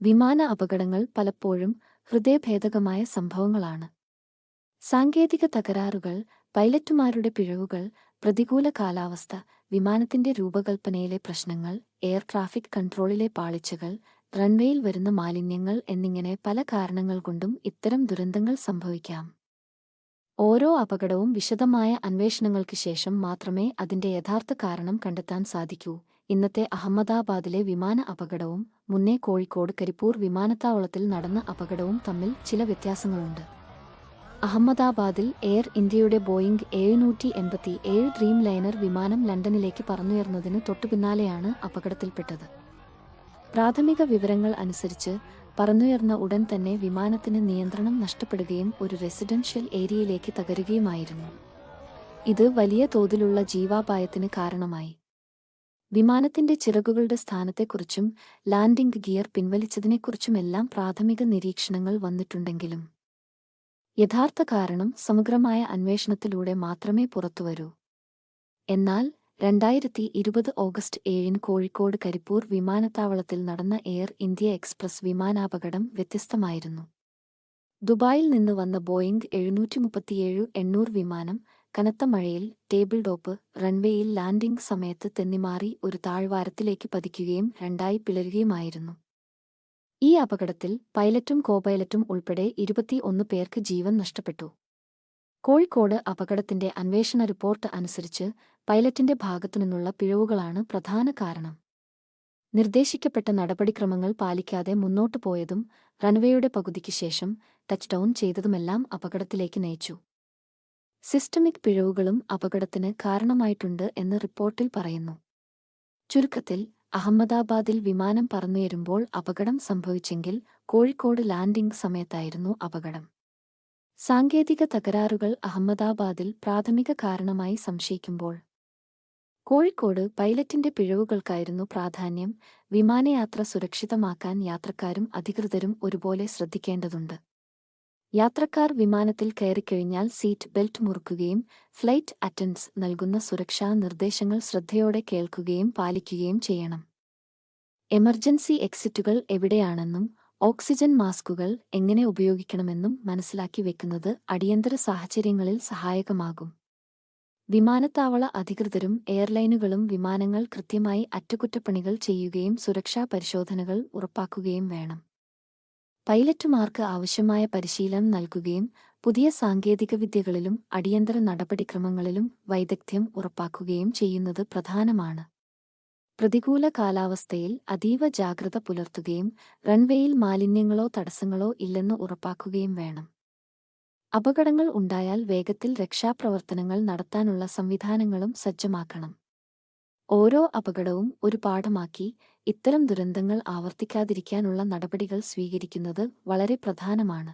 വിമാന അപകടങ്ങൾ പലപ്പോഴും ഹൃദയഭേദകമായ സംഭവങ്ങളാണ്. സാങ്കേതിക തകരാറുകൾ പൈലറ്റുമാരുടെ പിഴവുകൾ പ്രതികൂല കാലാവസ്ഥ വിമാനത്തിന്റെ രൂപകൽപ്പനയിലെ പ്രശ്നങ്ങൾ എയർ ട്രാഫിക് കൺട്രോളിലെ പാളിച്ചകൾ റൺവേയിൽ വരുന്ന മാലിന്യങ്ങൾ എന്നിങ്ങനെ പല കാരണങ്ങൾ കൊണ്ടും ഇത്തരം ദുരന്തങ്ങൾ സംഭവിക്കാം. ഓരോ അപകടവും വിശദമായ അന്വേഷണങ്ങൾക്ക് ശേഷം മാത്രമേ അതിന്റെ യഥാർത്ഥ കാരണം കണ്ടെത്താൻ സാധിക്കൂ. ഇന്നത്തെ അഹമ്മദാബാദിലെ വിമാന അപകടവും മുന്നേ കോഴിക്കോട് കരിപ്പൂർ വിമാനത്താവളത്തിൽ നടന്ന അപകടവും തമ്മിൽ ചില വ്യത്യാസങ്ങളുണ്ട്. അഹമ്മദാബാദിൽ എയർ ഇന്ത്യയുടെ ബോയിംഗ് എഴുന്നൂറ്റി എൺപത്തി ഏഴ് ഡ്രീം ലൈനർ വിമാനം ലണ്ടനിലേക്ക് പറന്നുയർന്നതിന് തൊട്ടുപിന്നാലെയാണ് അപകടത്തിൽപ്പെട്ടത്. പ്രാഥമിക വിവരങ്ങൾ അനുസരിച്ച് പറന്നുയർന്ന ഉടൻ തന്നെ വിമാനത്തിന് നിയന്ത്രണം നഷ്ടപ്പെടുകയും ഒരു റെസിഡൻഷ്യൽ ഏരിയയിലേക്ക് തകരുകയുമായിരുന്നു. ഇത് വലിയ തോതിലുള്ള ജീവാപായത്തിന് കാരണമായി. വിമാനത്തിന്റെ ചിറകുകളുടെ സ്ഥാനത്തെക്കുറിച്ചും ലാൻഡിംഗ് ഗിയർ പിൻവലിച്ചതിനെക്കുറിച്ചുമെല്ലാം പ്രാഥമിക നിരീക്ഷണങ്ങൾ വന്നിട്ടുണ്ടെങ്കിലും യഥാർത്ഥ കാരണം സമഗ്രമായ അന്വേഷണത്തിലൂടെ മാത്രമേ പുറത്തുവരൂ. എന്നാൽ രണ്ടായിരത്തി ഇരുപത് ഓഗസ്റ്റ് ഏഴിന് കോഴിക്കോട് കരിപ്പൂർ വിമാനത്താവളത്തിൽ നടന്ന എയർ ഇന്ത്യ എക്സ്പ്രസ് വിമാനാപകടം വ്യത്യസ്തമായിരുന്നു. ദുബായിൽ നിന്ന് വന്ന ബോയിംഗ് എഴുന്നൂറ്റി മുപ്പത്തിയേഴ് എണ്ണൂറ് വിമാനം കനത്ത മഴയിൽ ടേബിൾ ടോപ്പ് റൺവേയിൽ ലാൻഡിംഗ് സമയത്ത് തെന്നിമാറി ഒരു താഴ്വാരത്തിലേക്ക് പതിക്കുകയും രണ്ടായി പിളരുകയുമായിരുന്നു. ഈ അപകടത്തിൽ പൈലറ്റും കോപൈലറ്റും ഉൾപ്പെടെ ഇരുപത്തിയൊന്ന് പേർക്ക് ജീവൻ നഷ്ടപ്പെട്ടു. കോഴിക്കോട് അപകടത്തിന്റെ അന്വേഷണ റിപ്പോർട്ട് അനുസരിച്ച് പൈലറ്റിന്റെ ഭാഗത്തുനിന്നുള്ള പിഴവുകളാണ് പ്രധാന കാരണം. നിർദ്ദേശിക്കപ്പെട്ട നടപടിക്രമങ്ങൾ പാലിക്കാതെ മുന്നോട്ടു പോയതും റൺവേയുടെ പകുതിക്ക് ശേഷം ടച്ച് ഡൗൺ ചെയ്തതുമെല്ലാം അപകടത്തിലേക്ക് നയിച്ചു. സിസ്റ്റമിക് പിഴവുകളും അപകടത്തിന് കാരണമായിട്ടുണ്ട് എന്ന് റിപ്പോർട്ടിൽ പറയുന്നു. ചുരുക്കത്തിൽ അഹമ്മദാബാദിൽ വിമാനം പറന്നുയരുമ്പോൾ അപകടം സംഭവിച്ചെങ്കിൽ കോഴിക്കോട് ലാൻഡിംഗ് സമയത്തായിരുന്നു അപകടം. സാങ്കേതിക തകരാറുകൾ അഹമ്മദാബാദിൽ പ്രാഥമിക കാരണമായി സംശയിക്കുമ്പോൾ. കോഴിക്കോട് പൈലറ്റിന്റെ പിഴവുകൾക്കായിരുന്നു പ്രാധാന്യം. വിമാനയാത്ര സുരക്ഷിതമാക്കാൻ യാത്രക്കാരും അധികൃതരും ഒരുപോലെ ശ്രദ്ധിക്കേണ്ടതുണ്ട്. യാത്രക്കാർ വിമാനത്തിൽ കയറിക്കഴിഞ്ഞാൽ സീറ്റ് ബെൽറ്റ് മുറുക്കുകയും ഫ്ലൈറ്റ് അറ്റൻഡ്സ് നൽകുന്ന സുരക്ഷാ നിർദ്ദേശങ്ങൾ ശ്രദ്ധയോടെ കേൾക്കുകയും പാലിക്കുകയും ചെയ്യണം. എമർജൻസി എക്സിറ്റുകൾ എവിടെയാണെന്നും ഓക്സിജൻ മാസ്കുകൾ എങ്ങനെ ഉപയോഗിക്കണമെന്നും മനസ്സിലാക്കി വെക്കുന്നത് അടിയന്തര സാഹചര്യങ്ങളിൽ സഹായകമാകും. വിമാനത്താവള അധികൃതരും എയർലൈനുകളും വിമാനങ്ങൾ കൃത്യമായി അറ്റകുറ്റപ്പണികൾ ചെയ്യുകയും സുരക്ഷാ പരിശോധനകൾ ഉറപ്പാക്കുകയും വേണം. പൈലറ്റുമാർക്ക് ആവശ്യമായ പരിശീലനം നൽകുകയും പുതിയ സാങ്കേതികവിദ്യകളിലും അടിയന്തര നടപടിക്രമങ്ങളിലും വൈദഗ്ധ്യം ഉറപ്പാക്കുകയും ചെയ്യുന്നത് പ്രധാനമാണ്. പ്രതികൂല കാലാവസ്ഥയിൽ അതീവ ജാഗ്രത പുലർത്തുകയും റൺവേയിൽ മാലിന്യങ്ങളോ തടസ്സങ്ങളോ ഇല്ലെന്ന് ഉറപ്പാക്കുകയും വേണം. അപകടങ്ങൾ ഉണ്ടായാൽ വേഗത്തിൽ രക്ഷാപ്രവർത്തനങ്ങൾ നടത്താനുള്ള സംവിധാനങ്ങളും സജ്ജമാക്കണം. ഓരോ അപകടവും ഒരു പാഠമാക്കി ഇത്തരം ദുരന്തങ്ങൾ ആവർത്തിക്കാതിരിക്കാനുള്ള നടപടികൾ സ്വീകരിക്കുന്നത് വളരെ പ്രധാനമാണ്.